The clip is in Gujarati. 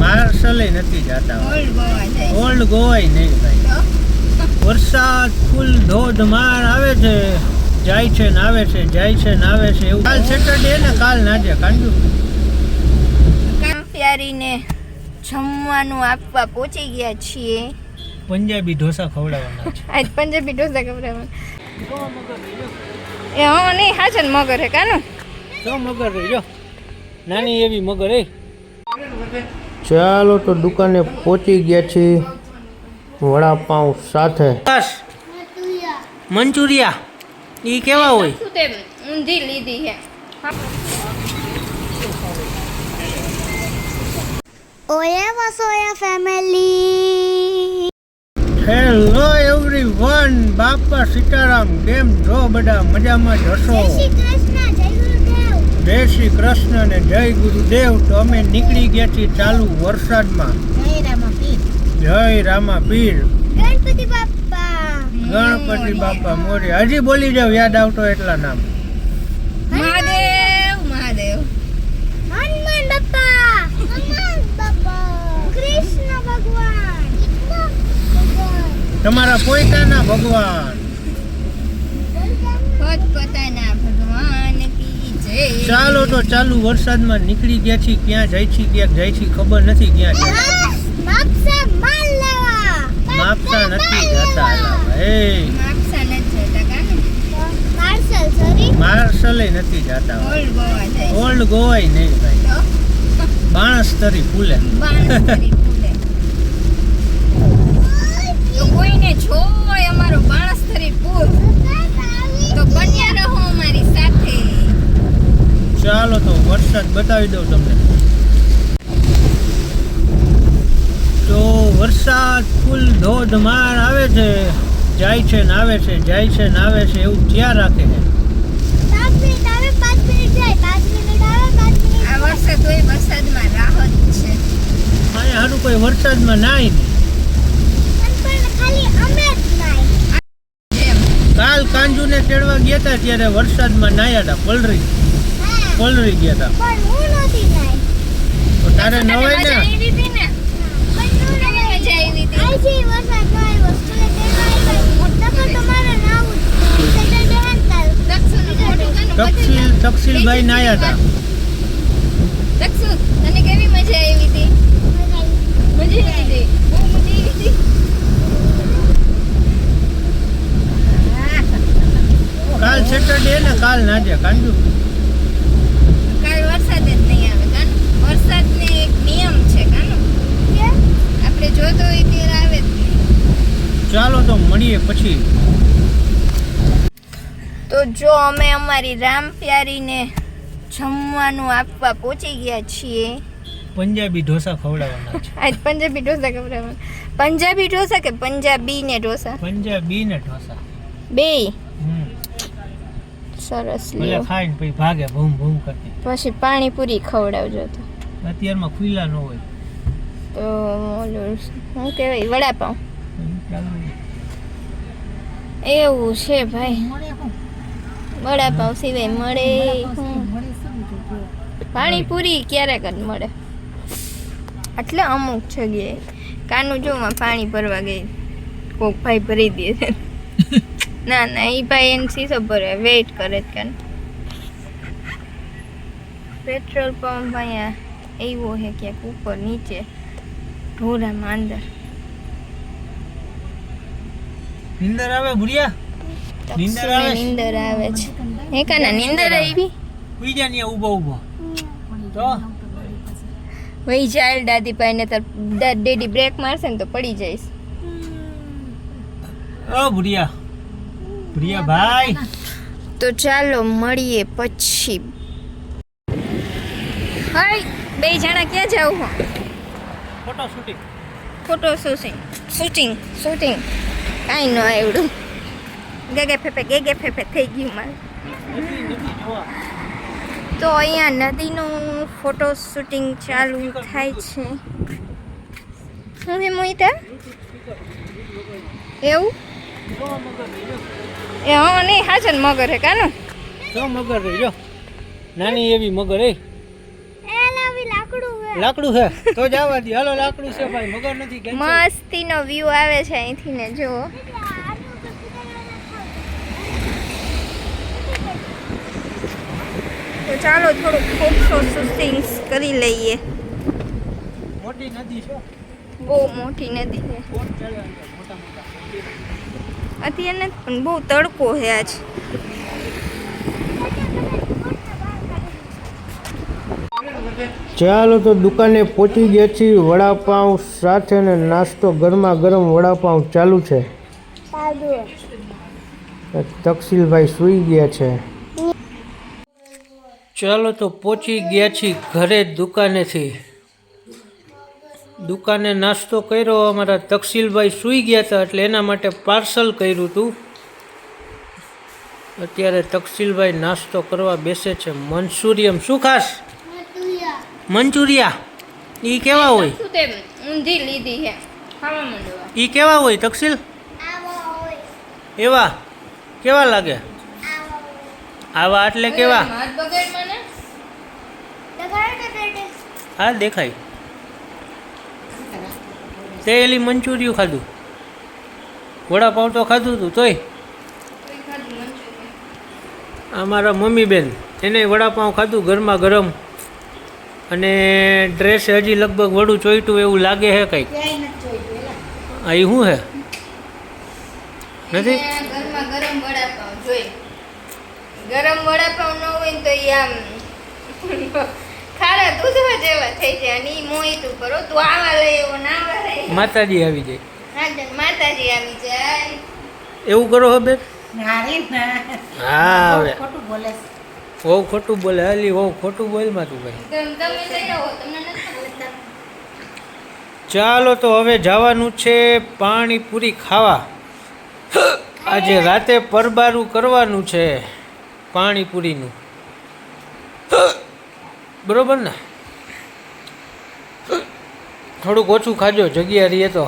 માર્શલે નથી જતા. ઓલ્ડ ગોવાય નહીં ભાઈ. વરસાદ ફૂલ ધોધમાર આવે છે. જાય છે ને આવે છે જાય છે ને આવે છે એવું. કાલ સેટરડે ને કાલ નાજે કાંડું કામ પ્યારીને જમવાનું આપવા પહોંચી ગયા છીએ. પંજાબી ઢોસા ખવડાવવાના છે. આજ પંજાબી ઢોસા ખવડાવવાના. એ હા નહીં હા છે ને મગર હે કાનું? તો મગર રહી જો. નાની એવી મગર એ ચાલો તો દુકાને પહોંચી ગયા છીએ વડાપાઉં સાથે. બસ. મંચુરિયા. એ કેવા હોય? ઊંધી લીધી છે ઓએ વસોયા ફેમિલી હેલો એવરીવન બાપા સીતારામ કેમ છો બધા? મજામાં જ હશો કૃષ્ણ જય ગુરુદેવ જય શ્રી કૃષ્ણ ને જય ગુરુદેવ. તો અમે નીકળી ગયા છીએ ચાલુ વરસાદમાં. જય રામા પીર ગણપતિ બાપ્પા. ગણપતિ બાપા મોરી. હજી બોલી જાવ યાદ આવતો એટલા નામ. મહાદેવ મહાદેવ. હનુમાન બાપ્પા. હનુમાન બાપ્પા. કૃષ્ણ ભગવાન. ભગવાન. તમારા પોતાના ભગવાન પત ભગવાન કી જય ચાલો તો ચાલુ વરસાદમાં નીકળી ગયા છીએ. ક્યાં જાય છે ક્યાંક જાય છે ખબર નથી ક્યાં જાય માપસા નથી જતા એ માર્શલે નથી જતા. ઓલ્ડ ગોવાય નહીં ભાઈ. બાણસ તરી ફૂલે બાણસ્તરી ફૂલે તો કોઈને જોય અમારો બાણસ્તરી ફૂલ તો બન્યા રહો અમારી સાથે ચાલો તો વરસાદ બતાવી દઉં તમને. તો વરસાદ ફૂલ ધોધમાર આવે છે જાય છે ને આવે છે જાય છે ને આવે છે એવું થયા રાખે છે? સારું કોઈ વરસાદમાં નાય નહીં કાલ કાંજુને ચડવા ગયા હતા ત્યારે વરસાદમાં નાયા હતા પલરી. હા ગયા હતા પણ હું નથી તો તારે નવાય ને? આવી હતી ને? પણ હું તને નહીં મજા આવી હતી? આઈ છે વરસાદ નો આવ્યો સ્કૂલે તેડવા આવ્યા તો મારે નાવું જ સેટરડે હંતાલ દક્ષુનું મોઢું કાનું તકસીલ તકસીલભાઈ નાયા હતા. દક્ષુ તને કેવી મજા આવી હતી? મજા આવી. હતી? બહુ મજા આવી હતી? કાલ સેટરડે ને કાલ નાજે કાંજુ કાલ વરસાદ જ નહીં આવે કાન વરસાદને એક નિયમ છે કાનો આવે ચાલો તો મળીએ પછી. તો જો અમે અમારી રામ પ્યારીને જમવાનું આપવા પહોંચી ગયા છીએ. પંજાબી ઢોસા ખવડાવવાના છે. આજ પંજાબી ઢોસા ખવડાવવાના. પંજાબી ઢોસા કે પંજાબી ને ઢોસા? પંજાબી ને ઢોસા. બે. સરસ લે લ્યો ખાઈને પછી ભાગે ભૂમ ભૂમ કરતી. પછી પાણીપુરી ખવડાવજો તો. અત્યારમાં ખુલ્લા ન હોય. તો ઓલું શું કહેવાય વડાપાઉં એવું છે ભાઈ. વડાપાઉં સિવાય મળે પાણીપુરી ક્યારેક જ મળે. એટલે અમુક જગ્યાએ. કાનું જોમાં પાણી ભરવા ગઈ. કોક ભાઈ ભરી દે. છે ના ના એ ભાઈ એને સીધો ભરે વેઇટ કરે જ કાન. પેટ્રોલ પંપ અહીંયા એવો છે ક્યાંક ઉપર નીચે. ઢોરામાં અંદર નિંદર આવે બુડિયા નીંદર આવે? નીંદર આવે છે હે કાના નીંદર આવી ઉઈ જા ને ઊભો ઊભો તો વહી જાય દાદી ભાઈ ને તાર ડેડી બ્રેક મારશે ને તો પડી જઈશ ઓ બુડિયા બુડિયા ભાઈ તો ચાલો મળીએ પછી હાય બે જણા ક્યાં જાવ હો photo shooting photo shooting shooting shooting કાંઈ ન આવડું ગેગે ફેફે ગેગે ફેફે થઈ ગયું મારે. તો અહીંયા નદીનું ફોટો શૂટિંગ ચાલુ થાય છે. હું હે મોહિતા એવું? એ હા નહીં હા છે મગર હે કાનું? જો મગર જો નાની એવી મગર હે. લાકડું છે? તો જવા દે. હાલો લાકડું છે ભાઈ. મગર નથી cancel. મસ્તીનો વ્યૂ આવે છે અહીંથી ને જુઓ. તો ચાલો થોડુંક ફોટો શૂટિંગ કરી લઈએ. મોટી નદી છે? બહુ મોટી નદી છે. અત્યારે પણ બહુ તડકો છે આજ. ચાલો તો દુકાને પહોંચી ગયા છીએ. વડાપાઉં સાથે ને નાસ્તો ગરમા ગરમ વડાપાઉં ચાલુ છે. તકસીલભાઈ સૂઈ ગયા છે. ચાલો તો પહોંચી ગયા છીએ ઘરે દુકાનેથી. દુકાને નાસ્તો કર્યો. અમારા તકસીલભાઈ સૂઈ ગયા હતા એટલે એના માટે પાર્સલ કર્યું હતું અત્યારે તકસીલભાઈ નાસ્તો કરવા બેસે છે. મંચુરિયમ શું ખાસ? મંચુરિયા એ કેવા હોય? ઊંધી લીધી છે? ખાવા માંડવા. ઈ કેવા હોય તકસીલ? એવા? કેવા લાગે? આવા એટલે કેવા? હા દેખાય. તે એલી મંચુરિયું ખાધું. વડાપાઉં તો ખાધું હતું તોય. કોઈ ખાધું મંચુરિયન આ મારા મમ્મી બેન એને વડાપાઉં ખાધું ગરમા ગરમ. અને ડ્રેસ હજી લગભગ વડું ચોઈટું એવું લાગે છે કંઈક? આ ઈ શું હે? નથી? ગરમ વડાપાઉં ગરમ વડાપાઉં ન હોય તો એ આમ ખારા દૂધવા જેવા થઈ જાય અને એ મોહિત ઉપર. તું આવા લઈ એવો ના આવા લઈ માતાજી આવી જાય. હા માતાજી આવી જાય. એવું કરો હવે બેન? હા હવે. ખોટું બોલે છે. બહુ ખોટું બોલે હાલી વહુ ખોટું બોલમાં તું ભાઈ? ચાલો તો હવે જવાનું છે પાણીપુરી ખાવા. આજે રાતે પરબારું કરવાનું છે પાણીપુરીનું બરોબર ને? થોડુંક ઓછું ખાજો, જગ્યા રહીએ તો.